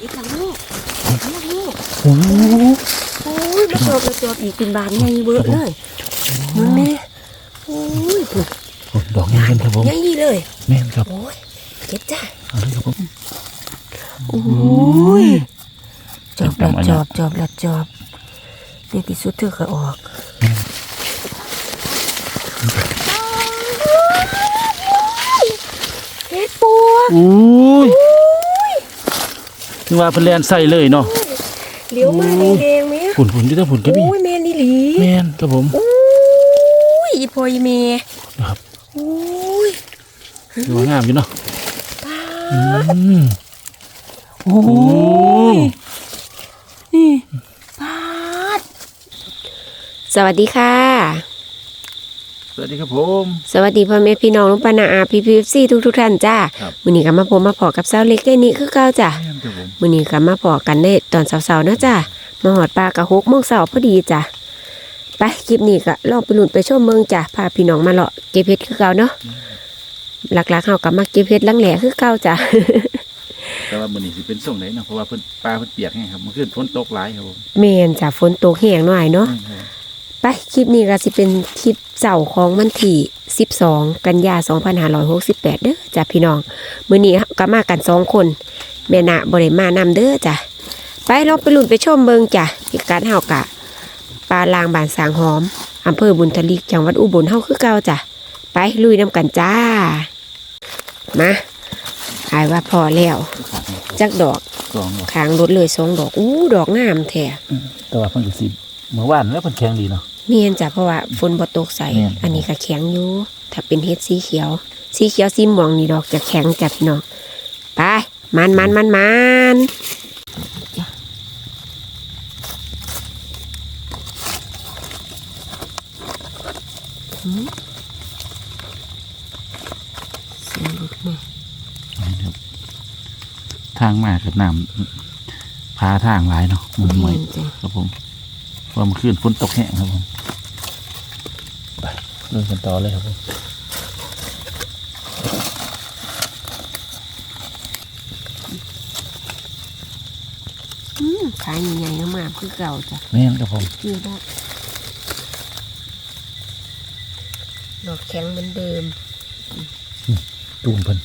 อีกครั้งลูกอีกครั้งลูกโอ้โหโอ้ยมาจอบมาจอบอีกเป็นบานใหญ่เบ้อเลยมันแม่โอ้ยพุ่นโอ้ดอกนี้กันครับผมใหญ่เลยแม่นครับโอ้ยเก็บจ้าเอาเลยครับผมโอ้ยจอบละจอบจอบละจอบในที่สุดเธอก็ออกเฮ็ดปัวอุ้ย นึกว่าเพิ่นแลนใส่เลยเนาะเลี้ยวมาแดงๆไหมฝุ่นฝุ่นที่ถ้าฝุ่นก็มีโอ้ยแม่นี่หลีแม่นครับผมโอ้ยอีพอยเมย์นะครับโอ้ยดูว่างามอยู่เนาะตาอืมโอ้โอ้ยนี่ปาดสวัสดีค่ะ สวัสดีครับผม สวัสดีพ่อแม่พี่น้องลุงปานาอาพีพีซีทุกทุกๆท่านจ้าครับมื้อนี้ก็มาพบมาพอกับเสาวเล็กได้นี่คือเก่าจ้ะแม่นครับผมมื้อนี้ก็มาพอกันได้ตอนเช้าๆนะจ้ะมาหอดปลากระหกโมงเช้าพอดีจ้ะไปคลิปนี้ก็ลองไปลุ้นไปชมเมืองจ้ะพาพี่น้องมาเลาะเก็บเห็ดคือเก่าเนาะหลักๆเฮาก็มาเก็บเห็ดลังแหล่คือเก่าจ้ะแต่ว่ามื้อนี้สิเป็นส่งไหนเนาะเพราะว่าเพิ่นปลาเพิ่นเปียกไงครับเมื่อคืนฝนตกหลายครับผมเมนจ้ะฝนตกแห้งหน่อยเนาะแม่นครับไปคลิปนี้ก็สิเป็นคลิปเจ้าของวันที่12 กันยา 2568 เด้อจ้ะพี่น้องมื้อนี้ก็มากันสองคน แม่นะบ่ได้มานำเด้อจ้ะไปลองไปลุ้นไปชมเบิงจ้ะพิกัดเฮากะปลาลางบานสางหอมอำเภอบุญทลีจังหวัดอุบลเฮาคือเก่าจ้ะไปลุยน้ำกันจ้ามาหายว่าพอแล้วจักดอกสองดอกคางรถเลยสองดอกอู้ดอกงามแท้แต่ว่าเพิ่นก็สิเมื่อวานแล้วเพิ่นแข็งดีเนาะเมียนจ้ะเพราะว่าฝนบ่ตกใส่แม่นอันนี้ก็แข็งอยู่ถ้าเป็นเฮ็ดสีเขียว สีเขียวสีม่วงนี่ดอกจะแข็งจ้ะพี่น้องไป มันมันมันมันจ้ะหืมเสียงรถมานี่ครับทางมาครับน้ำพาทางหลายเนาะมันเหมเมีอยนจ้ะครับผมเพราะเมื่อคืนฝนตกแห้งครับผมไปเริ่มกันต่อเลยครับผม อืม ขายใหญ่ๆมากๆคือเก่าจ้ะแม่นครับผมนี่ดอกดอกแข็งเหมือนเดิมตูมเพิ่น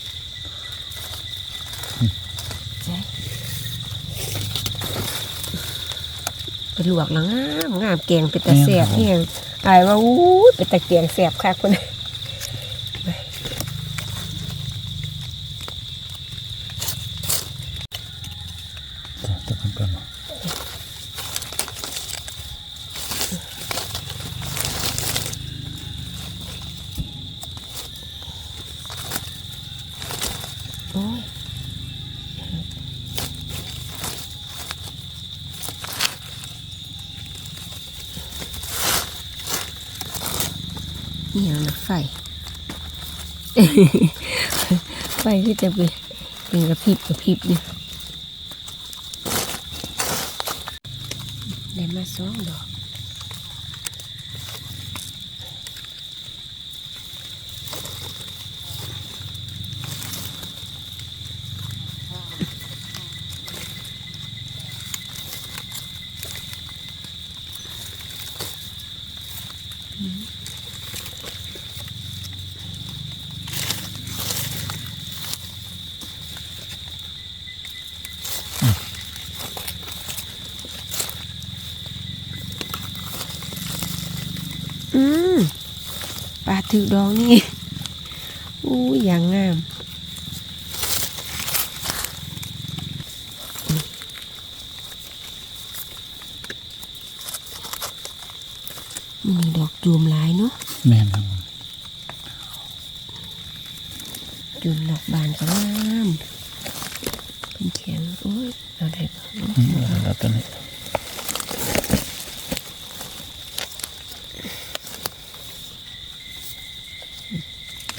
ไปลวกแล้วงามงามแกงเป็นตะแสบแห้งอายว่าอู้ยเป็นตะแกงแสบค่ะคนจะจะเพิ่นก่อนเนาะ โอ้ยนี่ยังนะไฟ ไฟที่จะเป็นเป็นกระพริบกระพริบอยู่ได้มาสองดอก ดองนี่อู้ยอย่างงามมีดอกจูมหลายเนาะแม่นครับผมจูมดอกบานก็งามเป็นแข็งโอ้ยเอาได้ปะอืมเอาแล้วตัวนี้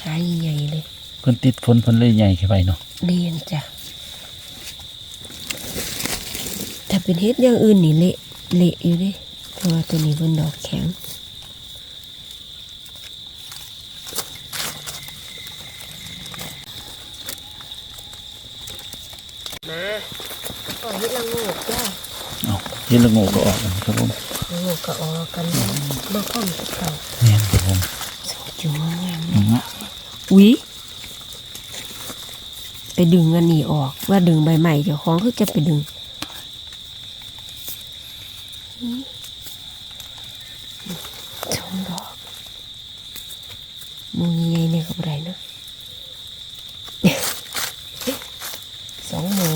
ขายใหญ่ๆเลย เพิ่นติดฝนเพิ่นเลยใหญ่ขึ้นไปเนาะเนียนจ้ะถ้าเป็นเฮ็ดอย่างอื่นนี่เละเละอยู่เด้เพราะว่าตัวนี้เป็นดอกแข็งมาปล่อยให้ละโงกจ้าเอาเห็นละโงกก็ออกแล้วครับผมละโงกก็ออกกันมาข้อมกับเขาแม่นครับผมจุ๋มงามอืมอุ๊ย ไปดึงอันนี้ออก ว่าดึงใบใหม่เจ้าของคือจะไปดึงสองดอกมูนี่ไงเนี่ยกับอะไรเนาะ สองหมู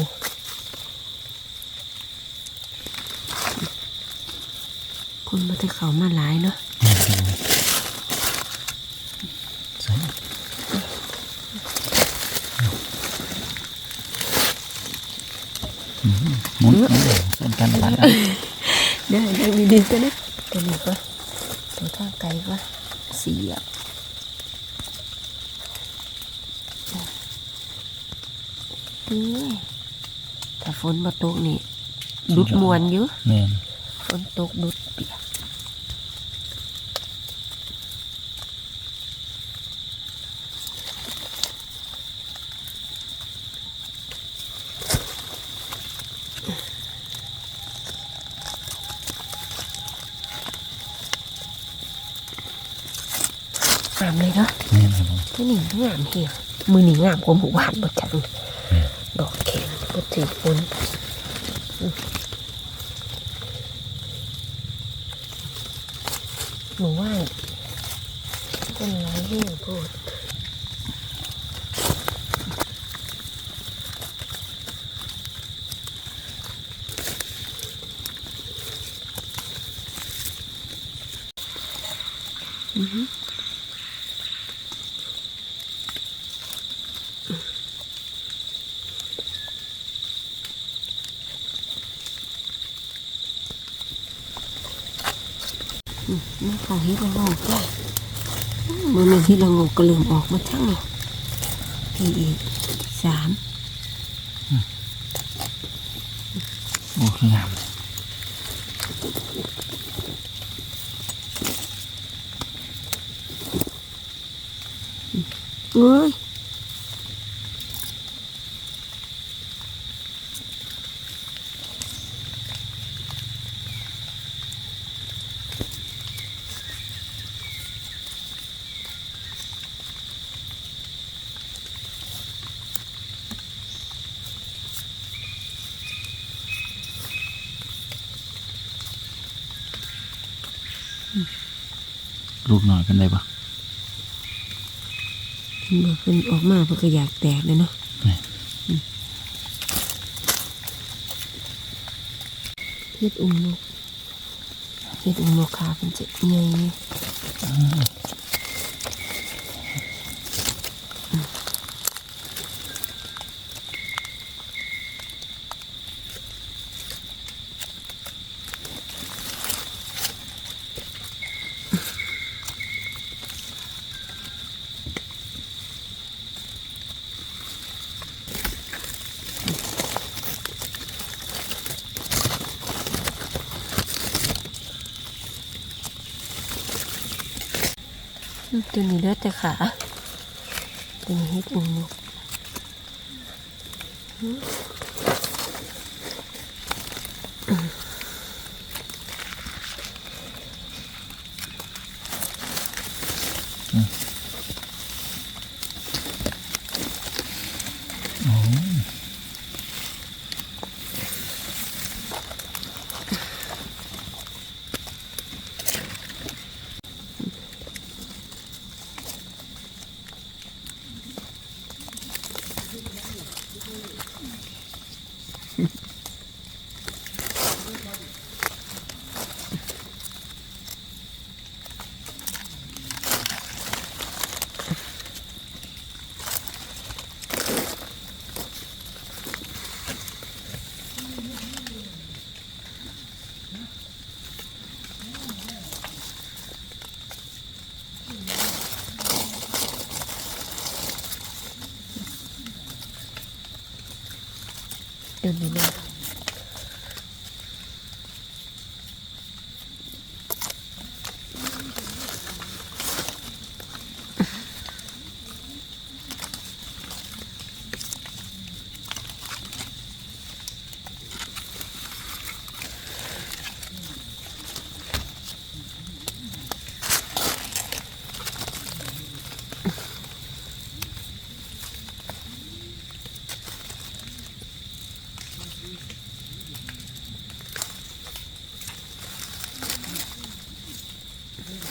คนมาที่เขามาหลายเนาะ แม่นครับผมใส่อืมหมุนหมุนส่วนกันปัด ได้ได้มีดินก็นะตัวนี้ก็ตัวท่าไกลก็เสียบนี่ถ้าฝนมาตกนี่ดุดม วนอยู่แม่นฝนตกดุดเปียกงามเลยเนาะแม่นครับผมตัวนี้งามเฮียมือนี่งามกว่าหมู่บ้านบ่จังดอกแข็งบ่ถือฝน หนูว่าต้นไม้แห้งโพด นี่ของฮิตละโงกจ้ะมือหนึ่งฮิตละโงกก็เริ่มออกมาทั้งเลยพี่อีกสามโอ้คืองามเอ้ย ลูกหน่อยกันได้ปะเมื่อขึ้นออกมาเพื่อก็อยากแตกเลยเนาะแม่นเฮ็ดอุ้งนกเฮ็ดอุ้งนกขาเป็นจะใหญ่นี่ตัว นี้เลือดแต่ขาตัวนี้เฮ็ดอุ้ งนก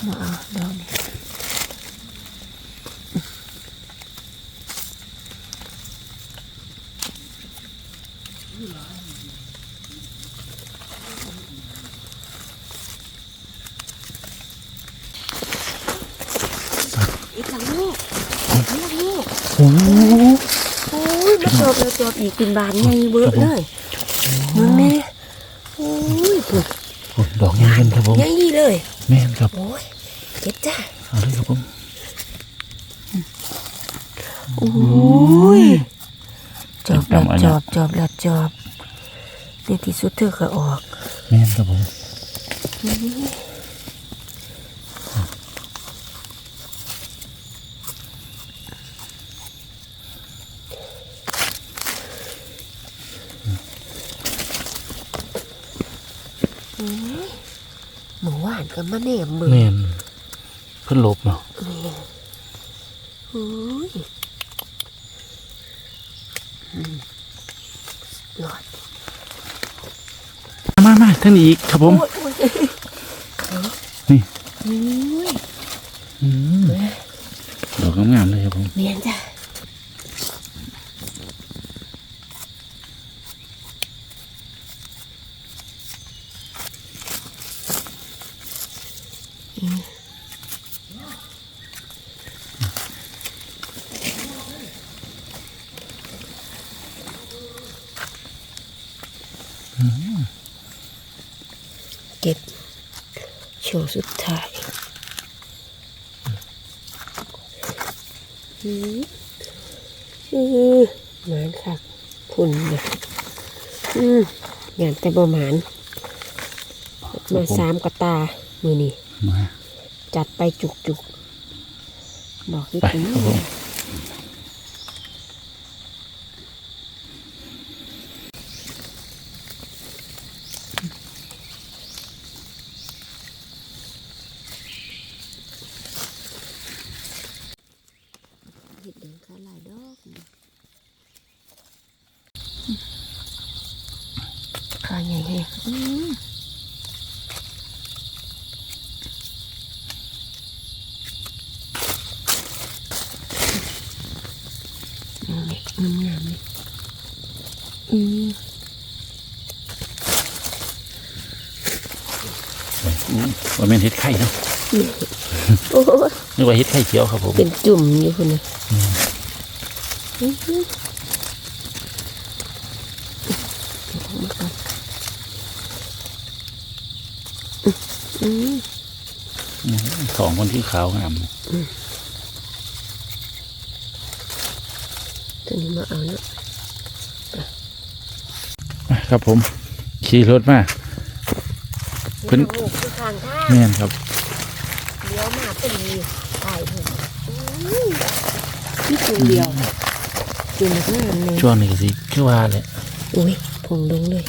ตัวนี้นะ อีกหลังลูกอีกหลังลูก โอ้โห โอ้ยมา จบแล้วจบอีกเป็นบานใหญ่เบ้อเลยมึงแม่โอ้ยปุ๊บดอกยังเป็นครับผมใหญ่เลย แม่นครับโอ้ยเก็บจ้าเอาเลยครับผมโอ้ยจอบแล้วจอบจอบแล้วจอบในที่สุดเธอก็ออก แม่นครับผม หมูหวานก็มาแนมมือแม่นเพิ่นหลบเนาะโอ้ยอืมยอดมามาท่านอีกครับผมโอ้ยโอ้ยนี่ โอ้ย อืมดอกงามๆเลยครับผม เมียนจ้ะเก็บช่วงสุดท้าย อืมอืมหมานคักพุ่นนะอืมงานแต่บ่หมานมาสามกระตา มือนี่มาจัดไปจุกจุกๆดอกที่ไปถึงครับผม เห็ดเดินขาหลายดอกนี่ขาใหญ่แฮะอืมนี่งามงามๆเลยอืม อืม ว่าแม่นเฮ็ดไข่เนาะโอ้ยนึกว่าเฮ็ดไข่เขียวครับผมเป็นจุ่มอยู่คนนะอื้อหืออืมอืมสองคนที่ขาวงามตัวนี้มาเอาเนาะมาครับผม ขี่รถมาเพิ่น แม่นครับเลี้ยวมาเป็นมีตายเพิ่นอื้อนี่จุ่มเดียวจุ่มมากเลยช่วงนี้ก็สิคือว่าแหละอุ้ยผงลงเลย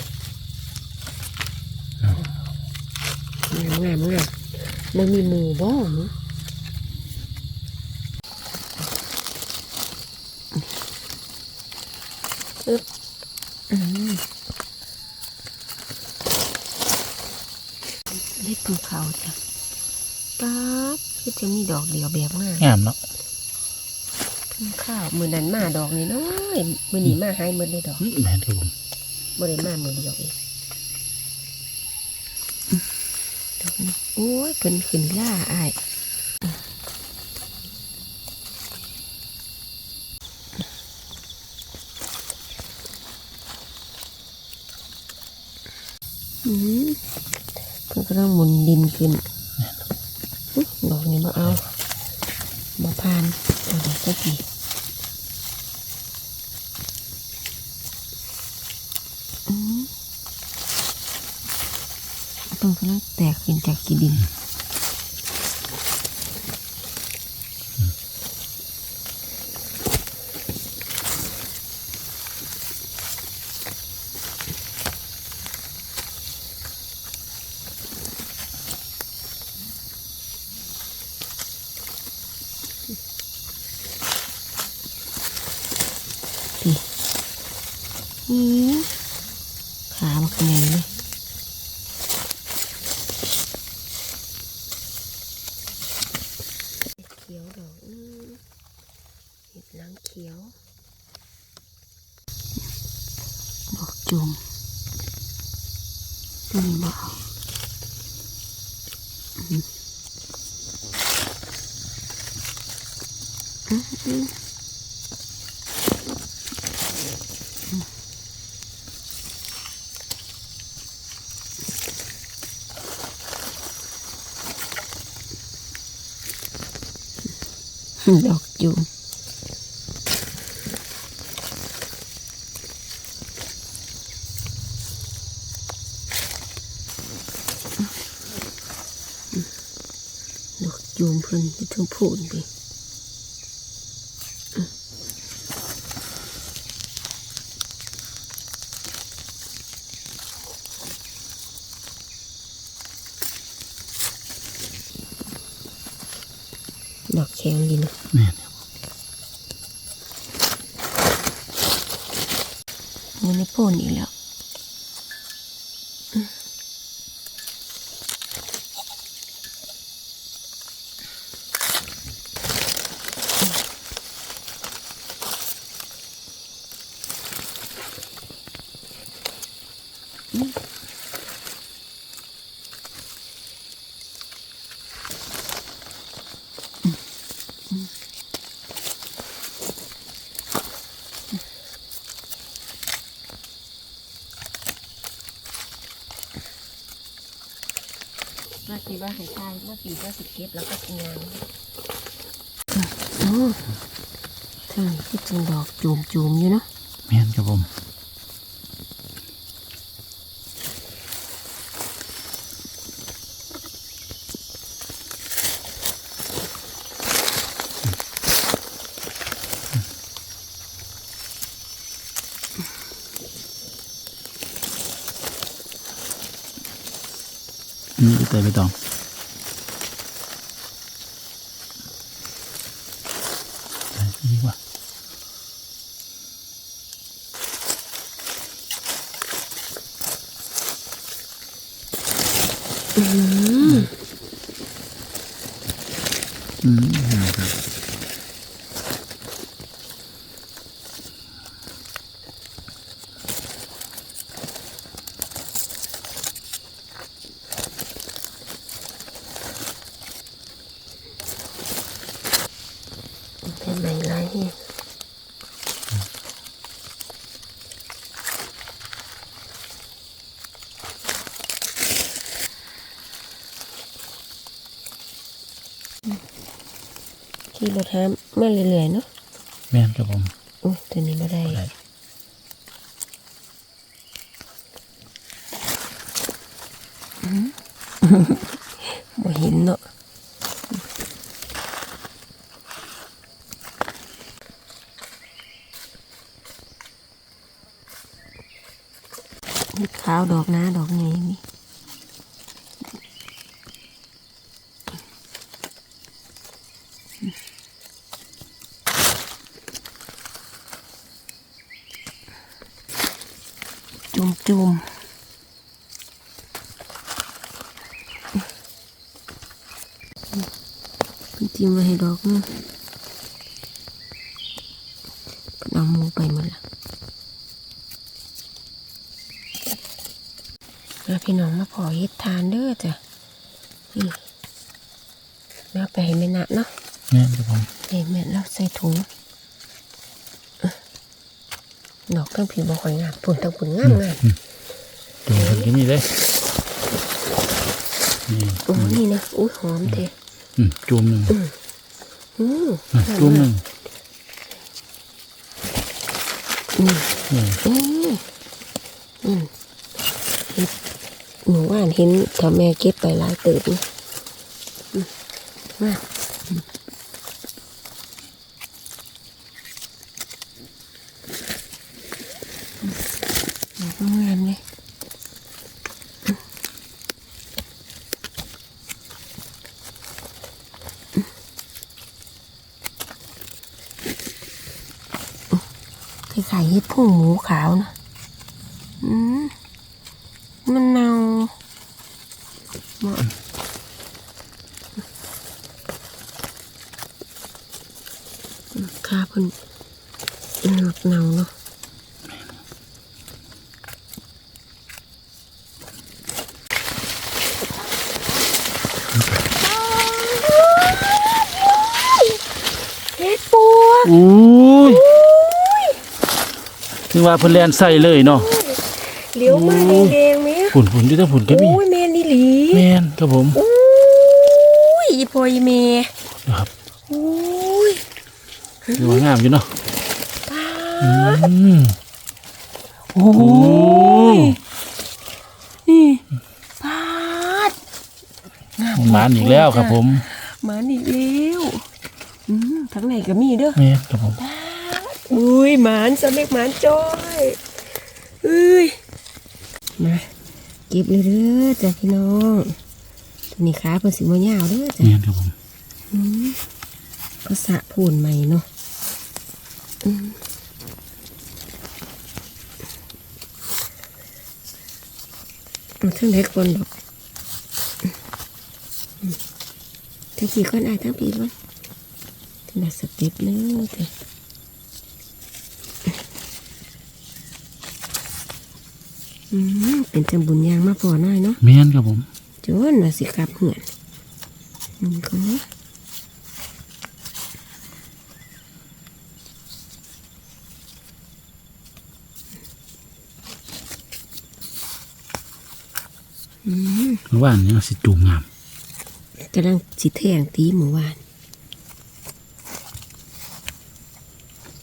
งามงามงามมันมีหมูบ้องอึ๊บอืมเล็ดภูเขาจ้ะป๊าบคือ จะมีดอกเดียวแบบงามงามเนาะภูข้าวมือนั้นมาดอกนี่น้อยมือนี้มาให้มือเลยดอกแม่นครับผมบ่ได้มามือเดียวเองดอกนี้โอ้ยเป็นขึ้นล่าอายอืมเพิ่นก็ต้องหมุนดินขึ้น ดอกนี้มาเอามาพานเอาสักทีอืมต้องกำลังแตกขึ้นจากกีดิน พี่อืมขาบักแน่นเลยเขียวดอกอืมเห็ดนางเขียวดอก จุ่มตัวนี้บ่เอาอืมอืมอืมอืม ดอกจุ่ดอกจูมเพิ่นที่ทั้งพูนไปดอกแข็งดีนะ แม่นครับ มันไม่พ่ วมาสีว่าให้ทายมาสีว่าสิเก็บแล้วก็กินงานโอ้ทางนี้ก็จึงดอกจูมจูมๆอยู่เนาะแม่นครับผมอืมเตยไปตองไปดีกว่า อืมครับ เป็นไหนไรเนี่ย ขี่รถห้ามมาเรื่อยๆเนาะแม่นครับผมโอ้ยตัวนี้ไม่ได้ได้ บ่เห็นเนาะนี่ขาวดอกนะดอกไงนี่จุ่มจุ่ม เป็นจิ้มไว้ให้ดอกนึงเป็นเอาหมูไปหมดละมาพี่น้องมาพอเฮ็ดทานเด้อจ้ะนี่มาไปให้แม่นะเนาะแม่นครับผมเห็นแม่แล้วใส่ถุงอะดอกทั้งผิวบ่ค่อยงามปุ่นทั้งปุ่นงามงามดูคนที่นี่เลยนี่โอ้นี่นะอุ้ยหอมเทอืม จุ่มหนึ่งอืออะจุ่มหนึ่งนี่นี่อืออืมเฮ็ดหนูว่านเห็นถ้าแม่เก็บไปหลายเติบนะอืมมาอืมดอกงามเลย ใส่เห็ดพุ่งหมูขาวนะอืม มันเนาเหมาะข้าเพิ่นหนวดเนาเนาะ อุ้ย ถึงว่าเพิ่นแลนใส่เลยเนาะเลี้ยวมาแดงๆไหมอะผุนผุนอยู่ทั้งผุนก็มีโอ้ยแม่นี่หลีแม่นครับผมโอ้ยอีพอยเมนะครับโอ้ยถือว่างามอยู่เนาะป้าอืมโอ้โอ้ยนี่ป้าดหมานอีกแล้วครับผมหมาอีกแล้วอืมทั้งไหนก็มีเด้อแม่นครับผม อุ้ยหมานสำเร็จหมานจอยเอ้ยมาเก็บเลยเด้อจ้ะพี่น้องตัวนี้ขาเพิ่นสิบ่ยาวเด้อจ้ะแม่นครับผมอืมก็สะพูนใหม่เนาะอืมเอาทั้งเล็กคนดอกอืมทั้งสี่ก้อนอายทั้งปีก้อนขนาดสเต็ปเนื้อเถอะอืม เป็นจังบุญยางมาพอหน่อยเนาะแม่นครับผมจนว่าสิกลับเหือนนี่คนนี้อืมเมื่อวานนี้สิจูงงามกำลังสิแทงตีหมู่วาน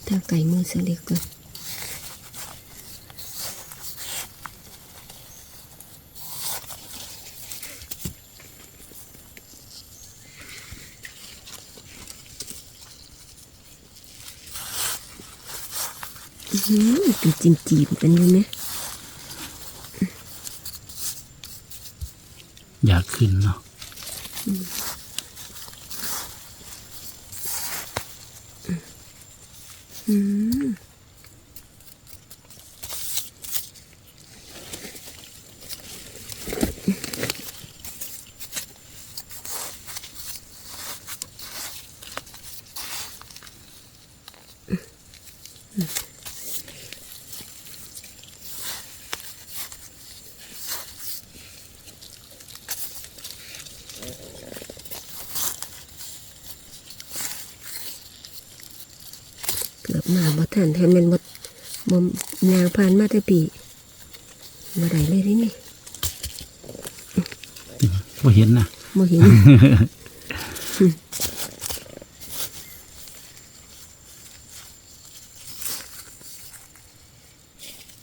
ถ้าไก่มือเสยเล็กก่อนอื้อหือ เป็นจิมจีมๆกันอยู่ไหมอยากขึ้นเนาะอืมเกือบมาบ่ทันแทนแมันบ่บ่ยางผ่านมาแต่ ปีบ่ได้เลยเดินี่ว่าเห็นนะบ่เห็น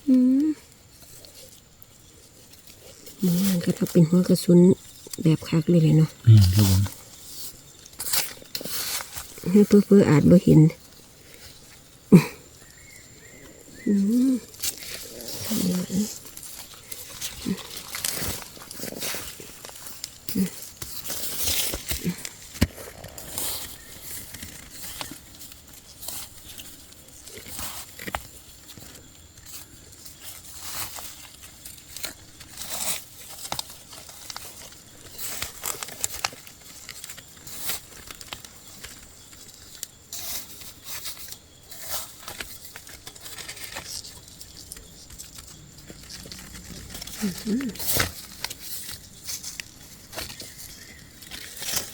อืมหมูย่างก็ต้องเป็นหัวกระสุนแบบคักเลยเลยเนาะแม่นครับผมเพื่อเพื่อๆอาจบ่เห็นอืมเนี่ย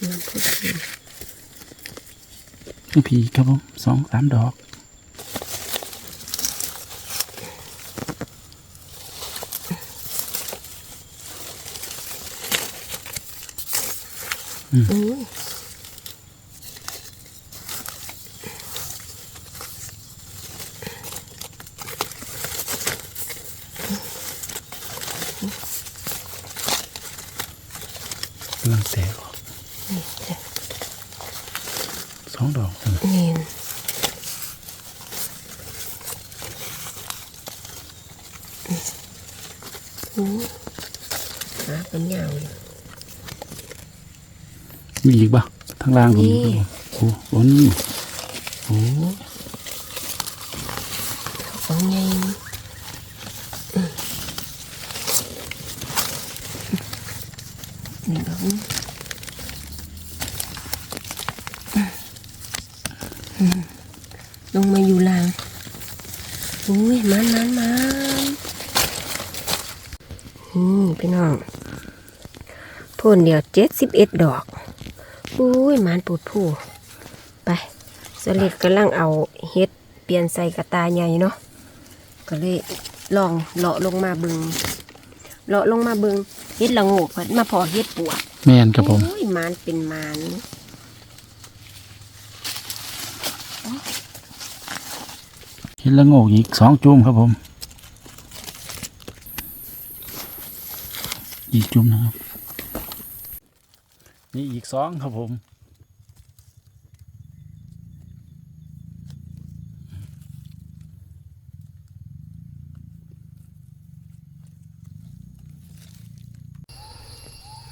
น้ำพุทธิผีครับผมสองสามดอกอืม กำลังแตกออกสองดอกอืม นี่นโอ้ยขาเป็นยาวเลย มีอีกปะ ทางล่างผมนี่โอ้โหนี่โอ้ของไงนี่แบบนี้ลงมาอยู่ลางอุ้ยมันมันมันอืมพี่น้องพ่นเดียวเจ็ดสิบเอ็ดดอก อุ้ยมันปูดผู้ไปสลิดกำลังเอาเฮ็ดเปลี่ยนใส่กระตาใหญ่เนาะก็เลยลองเลาะลงมาเบิงเลาะลงมาเบิงเฮ็ดละโงกเพิ่นมาพอเฮ็ดปวกแม่นครับผมโอ้ยหมานเป็นหมานเห็นละโงกอีกสองจุ่มครับผม อีกจุ่มนะครับ นี่อีกสองครับผม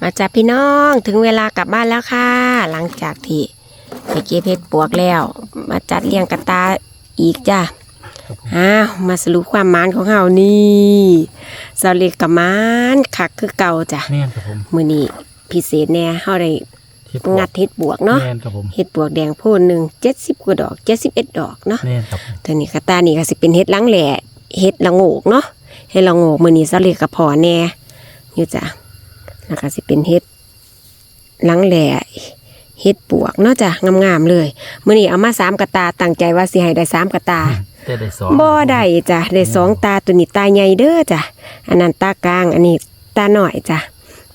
มาจากพี่น้องถึงเวลากลับบ้านแล้วค่ะ หลังจากที่ไปเก็บเฮ็ดปวกแล้ว มาจัดเรียงกระตาอีกจ้ะอ้าวมาสรุปความหมานของเฮานี่เสาเล็กกับหมานคักคือเก่าจ้ะแม่นครับผมมื้อนี้ พิเศษแน่เฮาได้เฮ็ดปวกงัดเฮ็ดปวกเนาะแม่นครับผมเฮ็ดปวกแดงโพนหนึ่ง70กว่าดอก71ดอกเนาะแม่นครับผมตัวนี้กระตานี่ก็สิเป็นเฮ็ดหลังแหล่เฮ็ดละโงกเนาะเฮ็ดละโงกมื้อนี้เสาเล็กกับพอแน่อยู่จ้ะแล้วก็สิเป็นเฮ็ดหลังแหล่เฮ็ดปวกเนาะจ้ะงามๆเลยมื้อนี้เอามาสามกระตาตั้งใจว่าสิให้ได้สามกระตาแต่ได้สองบ่ได้จ้ะได้สองตาตัวนี้ตาใหญ่เด้อจ้ะอันนั้นตากลางอันนี้ตาหน่อยจ้ะ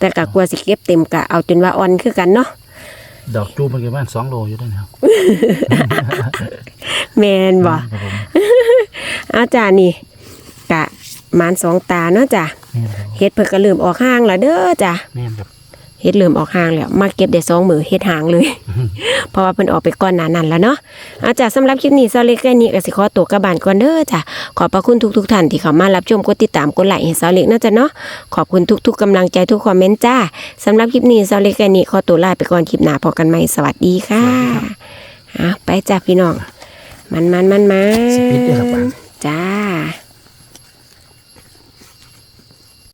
แต่ก็กลัวสิเก็บเต็มกะเอาจนว่าอ่อนคือกันเนาะดอกจุ่มมันประมาณสองโลอยู่ด้วยนะครับแม่นบ่ครับผมอาจารย์นี่กะหมานสองตาเนาะจ้ะแม่นครับเฮ็ดเพิ่นก็เริ่มออกห่างแล้วเด้อจ้ะแม่นครับ เฮ็ดเริ่มออกห่างแล้วมาเก็บได้สองมือเฮ็ดห่างเลย เพราะว่าเพิ่นออกไปก่อนหน้านั้นแล้วเนาะอาจารย์สำหรับคลิปนี้ซาเล็กแค่นี้ก็สิขอตัวกลับบ้านก่อนเด้อจ้ะขอบพระคุณทุกๆท่านที่เข้ามารับชมกดติดตามกดไลค์ให้ซาเล็กเนาะจ้ะเนาะขอบคุณทุก ๆกำลังใจทุกคอมเมนต์จ้าสำหรับคลิปนี้ซาเล็กแค่นี้ขอตัวลาไปก่อนคลิปหน้าพบกันใหม่สวัสดีค่ะอะไปจ้ะพี่น้องมันมันมันมันสปิดด้วยครับบ้านจ้า